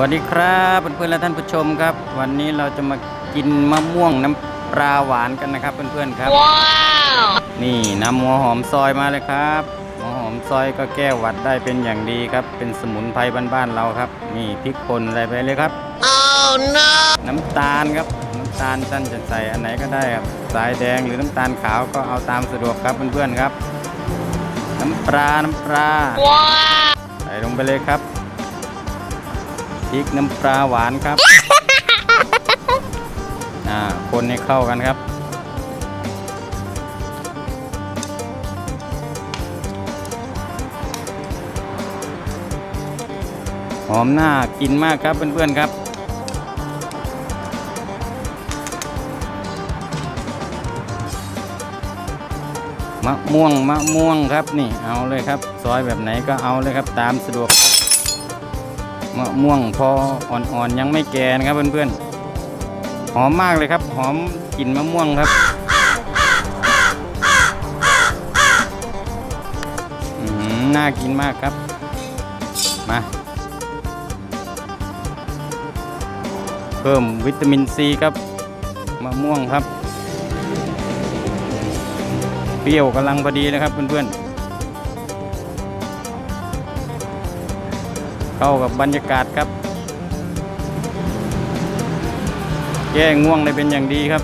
วัสดีครับเพื่อนๆและท่านผู้ชมครับ วันนี้เราจะมากินมะม่วงน้ำปลาหวานกันนะครับเพื่อนๆครับว้าวนี่นำหัวหอมซอยมาเลยครับหัวหอมซอยก็แก้หวัดได้เป็นอย่างดีครับ เป็นสมุนไพรบ้านๆเราครับนี่พริกป่นอะไรไปเลยครับ oh no น้ำตาลครับน้ำตาลท่านจะใส่อันไหนก็ได้ครับสายแดงหรือน้ำตาลขาวก็เอาตามสะดวกครับเพื่อนๆครับ น้ำปลาน้ำปลาว้าวใส่ลงไปเลยครับ พริกน้ำปลาหวานครับอ่าคนให้เข้ากันครับ หอมหน้ากินมากครับเพื่อนๆครับมะม่วงมะม่วงครับนี่เอาเลยครับ ซอยแบบไหนก็เอาเลยครับตามสะดวกครับ มะม่วงพออ่อนๆยังไม่แก่นะครับเพื่อนๆหอมมากเลยครับ หอมกลิ่นมะม่วงครับน่ากินมากครับ มาเพิ่มวิตามินซีครับมะม่วงครับ เปรี้ยวกำลังพอดีนะครับเพื่อนๆ เข้ากับบรรยากาศครับ แก้ง่วงได้เป็นอย่างดีครับ